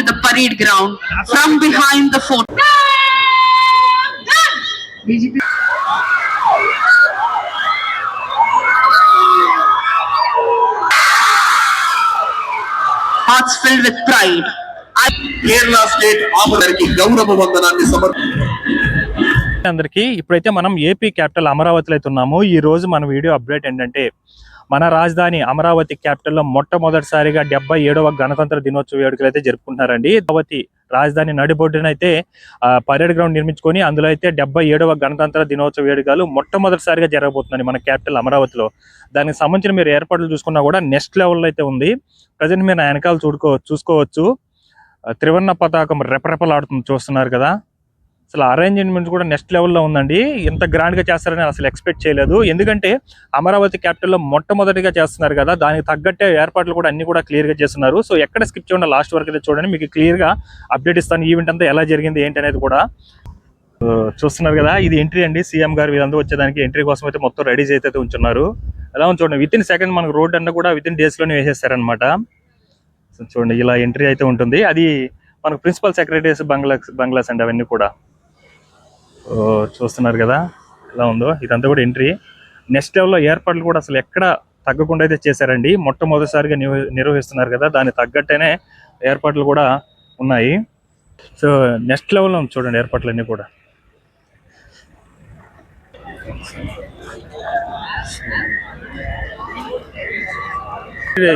into the parade ground from behind the fort. Hearts filled with pride. I Kerala state ఆమదరికి గౌరవ వందనాన్ని సమర్పి అందరికీ ఇప్పుడైతే మనం ఏపీ క్యాపిటల్ అమరావతిలో అయితే ఉన్నాము ఈ రోజు మన వీడియో అప్డేట్ ఏంటంటే మన రాజధాని అమరావతి క్యాపిటల్లో మొట్టమొదటిసారిగా డెబ్బై ఏడవ గణతంత్ర దినోత్సవ వేడుకలు అయితే జరుపుకుంటున్నారండి. అమరావతి రాజధాని నడిబొడ్డున అయితే పరేడ్ గ్రౌండ్ నిర్మించుకొని అందులో అయితే డెబ్బై ఏడవ గణతంత్ర దినోత్సవ వేడుకలు మొట్టమొదటిసారిగా జరగబోతున్నాయి మన క్యాపిటల్ అమరావతిలో. దానికి సంబంధించిన మీరు ఏర్పాట్లు చూసుకున్నా కూడా నెక్స్ట్ లెవెల్లో అయితే ఉంది. ప్రజెంట్ మీరు నా వెనకాల చూడుకో చూసుకోవచ్చు. త్రివర్ణ పతాకం రెపరెపలాడుతుంది చూస్తున్నారు కదా. అసలు అరేంజ్మెంట్ కూడా నెక్స్ట్ లెవెల్లో ఉందండి. ఇంత గ్రాండ్గా చేస్తారని అసలు ఎక్స్పెక్ట్ చేయలేదు. ఎందుకంటే అమరావతి క్యాపిటల్లో మొట్టమొదటిగా చేస్తున్నారు కదా దానికి తగ్గట్టే ఏర్పాట్లు కూడా అన్ని కూడా క్లియర్గా చేస్తున్నారు. సో ఎక్కడ స్కిప్ చేయకుండా లాస్ట్ వరకు అయితే చూడండి. మీకు క్లియర్గా అప్డేట్ ఇస్తాను. ఈవెంట్ అంతా ఎలా జరిగింది ఏంటి అనేది కూడా. చూస్తున్నారు కదా ఇది ఎంట్రీ అండి. సీఎం గారు వీళ్ళందరూ వచ్చేదానికి ఎంట్రీ కోసం అయితే మొత్తం రెడీ అయితే ఉంచున్నారు. ఎలా చూడండి విత్ ఇన్ సెకండ్ మనకు రోడ్ అన్న కూడా విత్ ఇన్ డేస్లోనే వేసేస్తారనమాట చూడండి ఇలా ఎంట్రీ అయితే ఉంటుంది. అది మనకు ప్రిన్సిపల్ సెక్రటరీస్ బంగ్లాస్ బంగ్లాస్ అండి అవన్నీ కూడా. చూస్తున్నారు కదా? ఎలా ఉందో? ఇదంతా కూడా ఎంట్రీ నెక్స్ట్ లెవెల్లో ఏర్పాట్లు కూడా అసలు ఎక్కడ తగ్గకుండా అయితే చేశారండి. మొట్టమొదటిసారిగా నిర్వహిస్తున్నారు కదా దానికి తగ్గట్టేనే ఏర్పాట్లు కూడా ఉన్నాయి. సో నెక్స్ట్ లెవెల్లో చూడండి ఏర్పాట్లు అన్నీ కూడా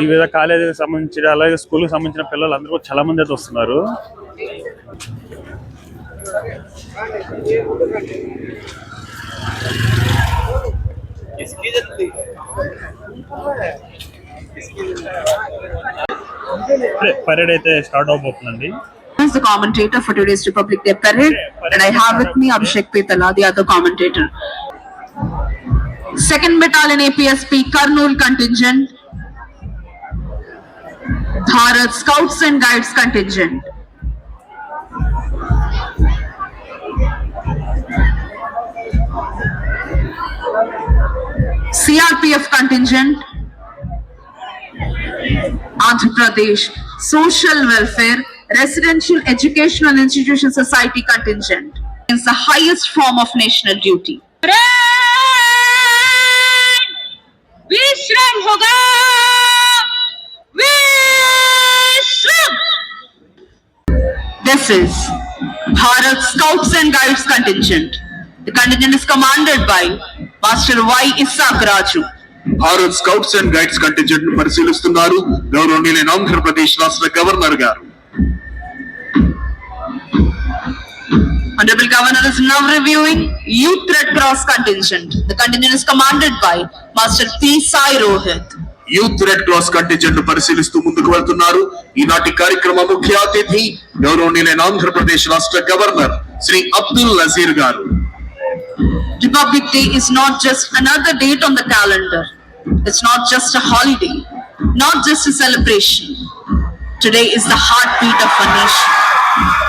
వివిధ కాలేజీకి సంబంధించిన అలాగే స్కూల్కి సంబంధించిన పిల్లలు అందరూ కూడా చాలా మంది అయితే వస్తున్నారు. పరేడ్ అయితే start అవబోతుందండి is the commentator for today's Republic Day parade, and I have with me Abhishek Petala, the other commentator. Second Battalion APSP Karnool contingent, Bharat Scouts and Guides contingent. CRPF contingent, Andhra Pradesh Social Welfare Residential Educational Institution Society contingent is the highest form of national duty. विश्राम होगा विश्राम This is Bharat Scouts and Guides contingent. The contingent is commanded by Master Y. Isaac Raju. Bharat scouts and guides కంటింజెంట్ను పరిశీలిస్తున్నారు గౌరవనీయులైన ఆంధ్రప్రదేశ్ రాష్ట్ర governor గారు Honorable Governor is now reviewing Youth Red Cross contingent. The contingent is commanded by Master P. Sai Rohit. Youth red cross contingent పరిశీలిస్తూ ముందుకు వెళ్తున్నారు ఈనాటి కార్యక్రమ ముఖ్య అతిథి గౌరవనీయులైన ఆంధ్రప్రదేశ్ రాష్ట్ర గవర్నర్ శ్రీ అబ్దుల్ నజీర్ గారు Republic Day is not just another date on the calendar. It's not just a holiday, not just a celebration. Today is the heartbeat of our nation.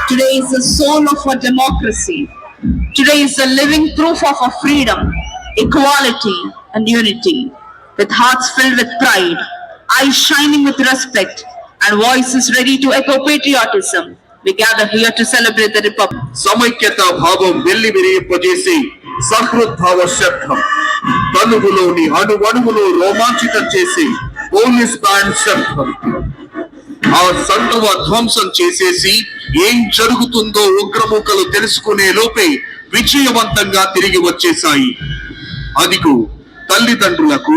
Today is the soul of our democracy. Today is the living proof of our freedom, equality, and unity. With hearts filled with pride, eyes shining with respect, and voices ready to echo patriotism, we gather here to celebrate the Republic. సమైక్యత భావం వెళ్ళి విరియింపజేసి సహృద్భావ శబ్దం తనువులోని అణువణువులో రోమాంచితం చేసి police band శబ్దం ఆ సంతవ ధ్వంసం చేసేసి ఏం జరుగుతుందో ఉగ్రముఖలు తెలుసుకునే లోపే విజయవంతంగా తిరిగి వచ్చేశాయి. అదిగు తల్లిదండ్రులకు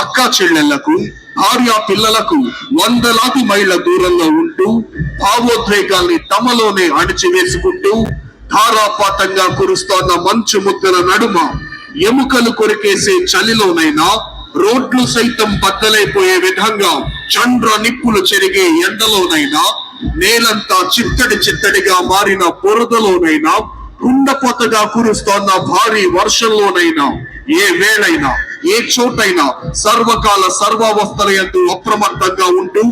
అక్క చెల్లెళ్ళకు భార్య పిల్లలకు వందలాది మైళ్ళ దూరంలో ఉంటూ భావోద్వేగాల్ని తమలోనే అణిచివేసుకుంటూ ధారాపాతంగా కురుస్తోన్న మంచు ముద్దల నడుమ ఎముకలు కొరికేసే చలిలోనైనా రోడ్లు సైతం బద్దలైపోయే విధంగా చండ్ర నిప్పులు చెరిగే ఎండలోనైనా నేలంతా చిత్తడి చిత్తడిగా మారిన బురదలోనైనా కుండపోతగా కురుస్తోన్న భారీ వర్షంలోనైనా ఏ వేళైనా ఏ చోటైనా సర్వకాల సర్వావస్థల యందు అప్రమత్తంగా ఉంటూ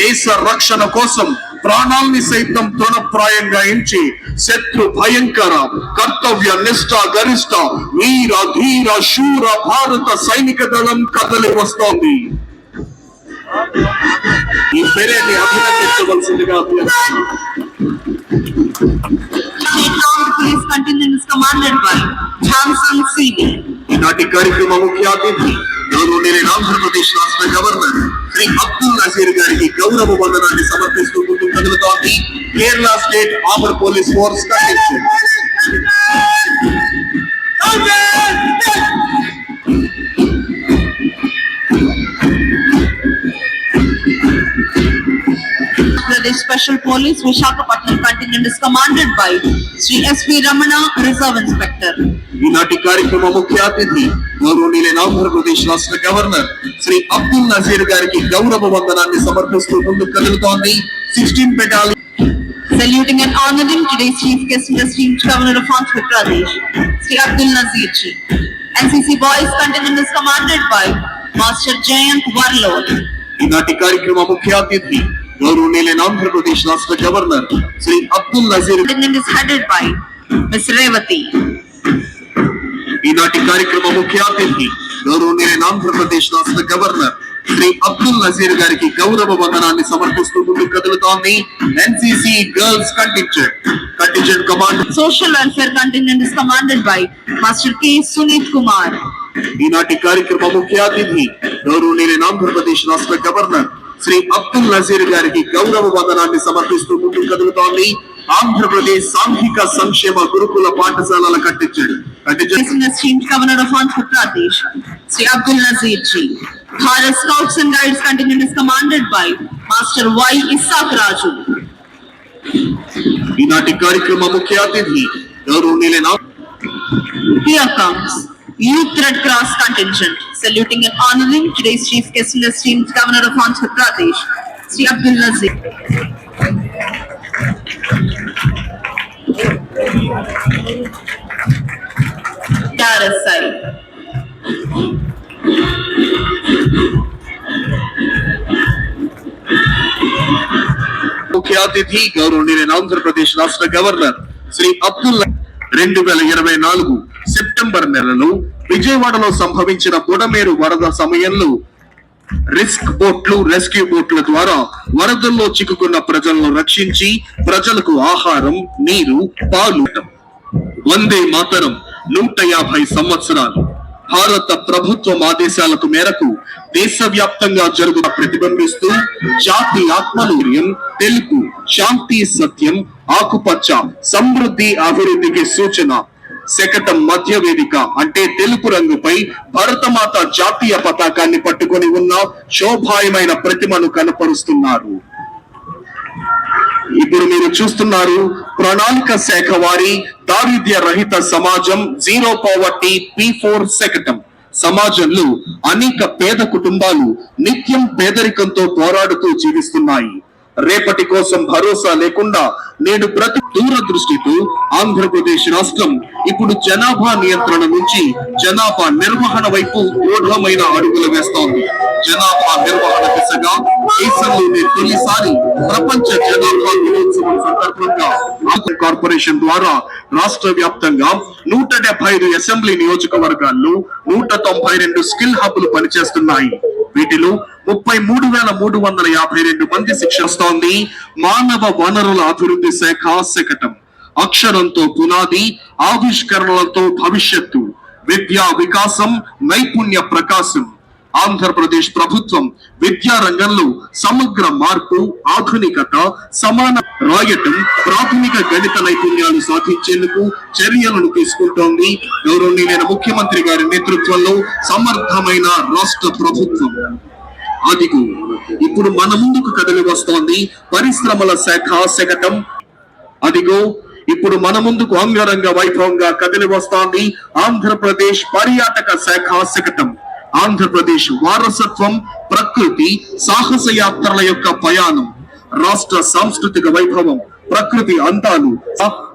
దేశ రక్షణ కోసం ప్రాణాల్ని సైతం తృణప్రాయంగా ఎంచి శత్రు భయంకర కర్తవ్య నిష్ఠ గరిష్ట వీర ధీర శూర భారత సైనిక దళం కదలి వస్తోంది. ఈ పెరేని అభినందించవలసిందిగా అభ్యర్థిస్తున్నాను State Armed Police Contingent is commanded by Johnson C.D. ఈనాటి కార్యక్రమ ముఖ్య అతిథి గౌరవనీయులైన ఆంధ్రప్రదేశ్ రాష్ట్ర గవర్నర్ శ్రీ అబ్దుల్ నజీర్ గారికి గౌరవ వందనాన్ని సమర్పిస్తూ ముందుకు కదులుతోంది Kerala state armed police force Pradesh Special Police Vishakhapatnam Contingent is commanded by Sri S.V. Ramana, Reserve Inspector. ఈనాటి కార్యక్రమ ముఖ్య అతిథి గౌరవనీయులైన ఆంధ్రప్రదేశ్ రాష్ట్ర గవర్నర్ శ్రీ అబ్దుల్ నజీర్ గారికి గౌరవ వందనాన్ని సమర్పిస్తూ ముందుకు కదులుతోంది sixteen battalion Saluting and honoring today's Chief Guest and esteemed Governor of Andhra Pradesh, Sri Abdul Nazir Ji. NCC Boys Contingent is commanded by Master Jayant Warlord. ఈనాటి కార్యక్రమ ముఖ్య అతిథి గౌరవనీయులైన ఆంధ్రప్రదేశ్ రాష్ట్ర governor Shri Abdul Nazeer Contingent is headed by Ms. Revati. ఈనాటి కార్యక్రమ ముఖ్య అతిథి గౌరవనీయులైన ఆంధ్రప్రదేశ్ రాష్ట్ర గవర్నర్ శ్రీ అబ్దుల్ నజీర్ గారికి గౌరవ వందనాన్ని సమర్పిస్తూ ముందుకు కదులుతోంది NCC girls contingent contingent command Social Welfare Contingent is commanded by Master K. Sunit Kumar. ఈనాటి కార్యక్రమ ముఖ్య అతిథి గౌరవనీయులైన ఆంధ్రప్రదేశ్ రాష్ట్ర గవర్నర్ శ్రీ అబ్దుల్ నజీర్ గారికి గౌరవ వందనాన్ని సమర్పిస్తూ ముందుకు కదులుతోంది ఆంధ్రప్రదేశ్ సాంఘిక సంక్షేమ గురుకుల పాఠశాలల కట్టించాడు కట్టించాడు Guest and esteemed Governor of Andhra Pradesh, Sri Abdul Nazir Ji. Bharat Scouts and Guides Contingent is commanded by Master Y. Isaac Raju. ఈనాటి కార్యక్రమ ముఖ్య అతిథి గౌరవనీయులైన Here comes Youth Red Cross Contingent, saluting and honoring today's Chief Guest and esteemed Governor of Andhra Pradesh, Sri Abdul Nazir. RSI. ముఖ్య అతిథి గౌరవనీయులైన ఆంధ్రప్రదేశ్ రాష్ట్ర governor Shri Abdul రెండు వేల ఇరవై నాలుగు సెప్టెంబర్ నెలలో విజయవాడలో సంభవించిన బుడమేరు వరద సమయంలో రిస్క్ బోట్లు రెస్క్యూ బోట్ల ద్వారా వరదల్లో చిక్కుకున్న ప్రజలను రక్షించి ప్రజలకు ఆహారం నీరు పాలు వందే మాతరం నూట యాభై సంవత్సరాలు. భారత ప్రభుత్వం ఆదేశాలకు మేరకు దేశవ్యాప్తంగా జరుగుతున్న ప్రతిబింబిస్తూ జాతి ఆత్మనూర్యం తెలుగు శాంతి సత్యం ఆకుపచ్చ సమృద్ధి అభివృద్ధికి సూచన శకటం మధ్య వేదిక అంటే తెలుపు రంగుపై భరతమాత జాతీయ పతాకాన్ని పట్టుకొని ఉన్న శోభాయమైన ప్రతిమను కనపరుస్తున్నారు. ఇప్పుడు మీరు చూస్తున్నారు ప్రణాళిక శాఖ వారి దారిద్ర్య రహిత సమాజం జీరో పావర్టీ పి ఫోర్ శకటం. సమాజంలో అనేక పేద కుటుంబాలు నిత్యం పేదరికంతో పోరాడుతూ జీవిస్తున్నాయి. రేపటి కోసం భరోసా లేకుండా నేడు ప్రతి దూరదృష్టితో ఆంధ్రప్రదేశ్ రాష్ట్రం ఇప్పుడు జనాభా నియంత్రణ నుంచి జనాభా నిర్వహణ వైపు దృఢమైన అడుగులు వేస్తోంది. జనాభా నిర్వహణ దిశగా దేశంలోనే తొలిసారి ప్రపంచ జనాభా దినోత్సవం సందర్భంగా కార్పొరేషన్ ద్వారా రాష్ట్ర వ్యాప్తంగా నూట డెబ్బై ఐదు అసెంబ్లీ నియోజకవర్గాల్లో నూట తొంభై రెండు స్కిల్ హబ్లు పనిచేస్తున్నాయి. వీటిలో ముప్పై మూడు వేల మూడు వందల యాభై రెండు మంది శిక్షిస్తోంది మానవ వనరుల అభివృద్ధి శాఖ శకటం. అక్షరంతో పునాది ఆవిష్కరణలతో భవిష్యత్తు. విద్యా వికాసం నైపుణ్య ప్రకాశం. ఆంధ్రప్రదేశ్ ప్రభుత్వం విద్యా రంగంలో సమగ్ర మార్పు ఆధునికత సమాన రాయటం ప్రాథమిక గణిత నైపుణ్యాలు సాధించేందుకు చర్యలను తీసుకుంటోంది. గౌరవనీయులైన ముఖ్యమంత్రి గారి నేతృత్వంలో సమర్థమైన రాష్ట్ర ప్రభుత్వం. అదిగు ఇప్పుడు మన ముందుకు కదిలి వస్తోంది. పరిశ్రమల శాఖ శకటం. అదిగో ఇప్పుడు మన ముందుకు అంగరంగ వైభవంగా కదిలి వస్తోంది. ఆంధ్రప్రదేశ్ పర్యాటక శాఖ శకటం. ఆంధ్రప్రదేశ్ వారసత్వం ప్రకృతి సాహస యాత్రల యొక్క ప్రయాణం రాష్ట్ర సాంస్కృతిక వైభవం ప్రకృతి అందాలు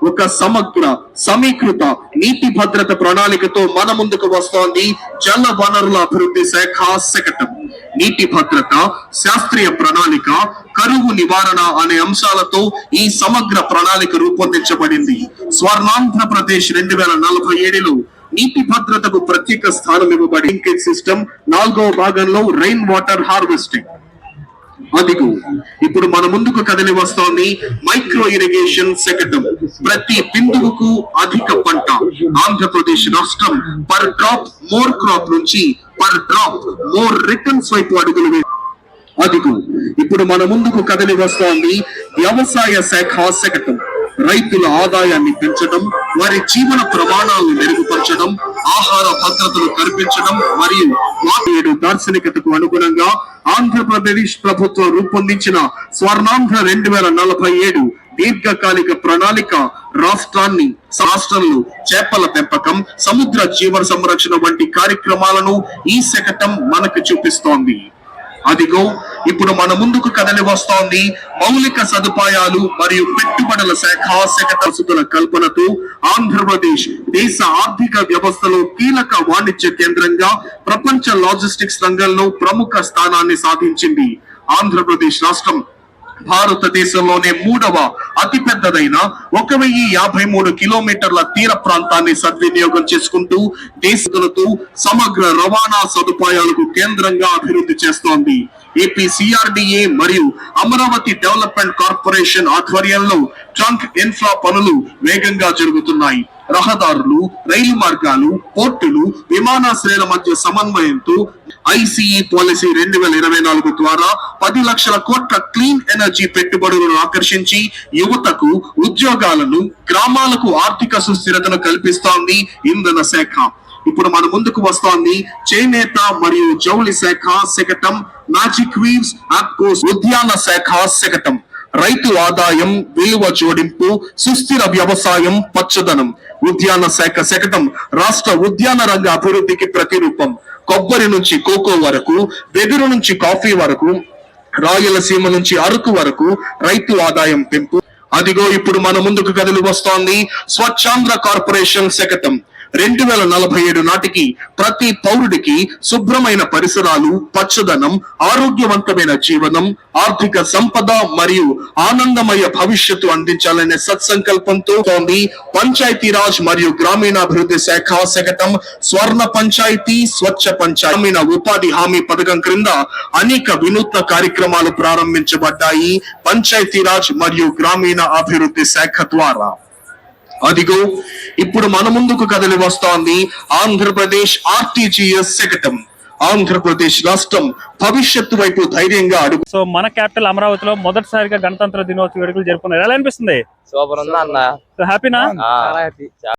ఒక సమగ్ర సమీకృత నీటి భద్రత ప్రణాళికతో మన ముందుకు వస్తోంది జల వనరుల అభివృద్ధి శాఖ శకటం. నీటి భద్రత శాస్త్రీయ ప్రణాళిక కరువు నివారణ అనే అంశాలతో ఈ సమగ్ర ప్రణాళిక రూపొందించబడింది. స్వర్ణాంధ్రప్రదేశ్ రెండు వేల నలభై ఏడులో నీటి భద్రతకు ప్రత్యేక స్థానం ఇవ్వబడి లింకేజ్ సిస్టమ్ నాలుగవ భాగంలో రెయిన్ వాటర్ హార్వెస్టింగ్ అదిగు ఇప్పుడు మన ముందుకు కదిలి వస్తోంది మైక్రో ఇరిగేషన్ శకటం ప్రతి బిందువుకు అధిక పంట. ఆంధ్రప్రదేశ్ రాష్ట్రం పర్ డ్రాప్ మోర్ క్రాప్ నుంచి పర్ డ్రాప్ మోర్ రిటర్న్స్ వైపు అడుగులు వే ఇప్పుడు మన ముందుకు కదిలి వస్తోంది వ్యవసాయ శాఖ శకటం రైతుల ఆదాయాన్ని పెంచడం వారి జీవన ప్రమాణాలను మెరుగుపరచడం ఆహార భద్రతను కల్పించడం మరియు ఏడు దార్శనికతకు అనుగుణంగా ఆంధ్రప్రదేశ్ ప్రభుత్వం రూపొందించిన స్వర్ణాంధ్ర రెండు వేల నలభై ఏడు దీర్ఘకాలిక ప్రణాళిక రాష్ట్రాన్ని రాష్ట్రంలో చేపల పెంపకం సముద్ర జీవన సంరక్షణ వంటి కార్యక్రమాలను ఈ శకటం మనకు చూపిస్తోంది. అదిగో ఇప్పుడు మన ముందుకు కదలి వస్తోంది మౌలిక సదుపాయాలు మరియు పెట్టుబడుల శాఖ శకటసుతుల కల్పనతో ఆంధ్రప్రదేశ్ దేశ ఆర్థిక వ్యవస్థలో కీలక వాణిజ్య కేంద్రంగా ప్రపంచ లాజిస్టిక్స్ రంగంలో ప్రముఖ స్థానాన్ని సాధించింది ఆంధ్రప్రదేశ్ రాష్ట్రం. భారతదేశంలోనే మూడవ అతిపెద్దదైన ఒక వెయ్యి యాభై మూడు కిలోమీటర్ల తీర ప్రాంతాన్ని సద్వినియోగం చేసుకుంటూ దేశతులతో సమగ్ర రవాణా సదుపాయాలకు కేంద్రంగా అభివృద్ధి చేస్తోంది. ఏపీ సిఆర్డిఏ మరియు అమరావతి డెవలప్మెంట్ కార్పొరేషన్ ఆధ్వర్యంలో ట్రంక్ ఇన్ఫ్రా పనులు వేగంగా జరుగుతున్నాయి. రహదారులు రైలు మార్గాలు పోర్టులు విమానాశ్రయాల మధ్య సమన్వయంతో ఐసిఈ పాలసీ రెండు వేల ఇరవై నాలుగు ద్వారా పది లక్షల కోట్ల క్లీన్ ఎనర్జీ పెట్టుబడులను ఆకర్షించి యువతకు ఉద్యోగాలను గ్రామాలకు ఆర్థిక సుస్థిరతను కల్పిస్తోంది ఇంధన శాఖ. ఇప్పుడు మన ముందుకు వస్తోంది చేనేత మరియు జౌళి శాఖ శకటం మ్యాజిక్ వీవ్స్ ఆప్కోస్ ఉద్యాన శాఖ శకటం. రైతు ఆదాయం విలువ జోడింపు సుస్థిర వ్యవసాయం పచ్చదనం ఉద్యాన శాఖ శకటం రాష్ట్ర ఉద్యాన రంగ అభివృద్ధికి ప్రతిరూపం. కొబ్బరి నుంచి కోకో వరకు వెదురు నుంచి కాఫీ వరకు రాయలసీమ నుంచి అరకు వరకు రైతు ఆదాయం పెంపు. అదిగో ఇప్పుడు మన ముందుకు కదులు వస్తోంది స్వచ్ఛాంధ్ర కార్పొరేషన్ శకటం. రెండు వేల నలభై ఏడు నాటికి ప్రతి పౌరుడికి శుభ్రమైన పరిసరాలు పచ్చదనం ఆరోగ్యవంతమైన జీవనం ఆర్థిక సంపద మరియు ఆనందమయ భవిష్యత్తు అందించాలనే సత్సంకల్పంతో తోంది పంచాయతీరాజ్ మరియు గ్రామీణాభివృద్ధి శాఖ శకటం స్వర్ణ పంచాయతీ స్వచ్ఛ పంచాయతీ. గ్రామీణ ఉపాధి హామీ పథకం క్రింద అనేక వినూత్న కార్యక్రమాలు ప్రారంభించబడ్డాయి పంచాయతీరాజ్ మరియు గ్రామీణ అభివృద్ధి శాఖ ద్వారా. అదిగో ఇప్పుడు మన ముందుకు కదిలి వస్తోంది ఆంధ్రప్రదేశ్ ఆర్టీజీఎస్ శకటం. ఆంధ్రప్రదేశ్ రాష్ట్రం భవిష్యత్తు వైపు ధైర్యంగా అడుగు సో మన క్యాపిటల్ అమరావతిలో మొదటిసారిగా గణతంత్ర దినోత్సవ వేడుకలు జరుపుకున్నారు. ఎలా అనిపిస్తుంది? సూపర్ ఉందా అన్న. సో హ్యాపీనా?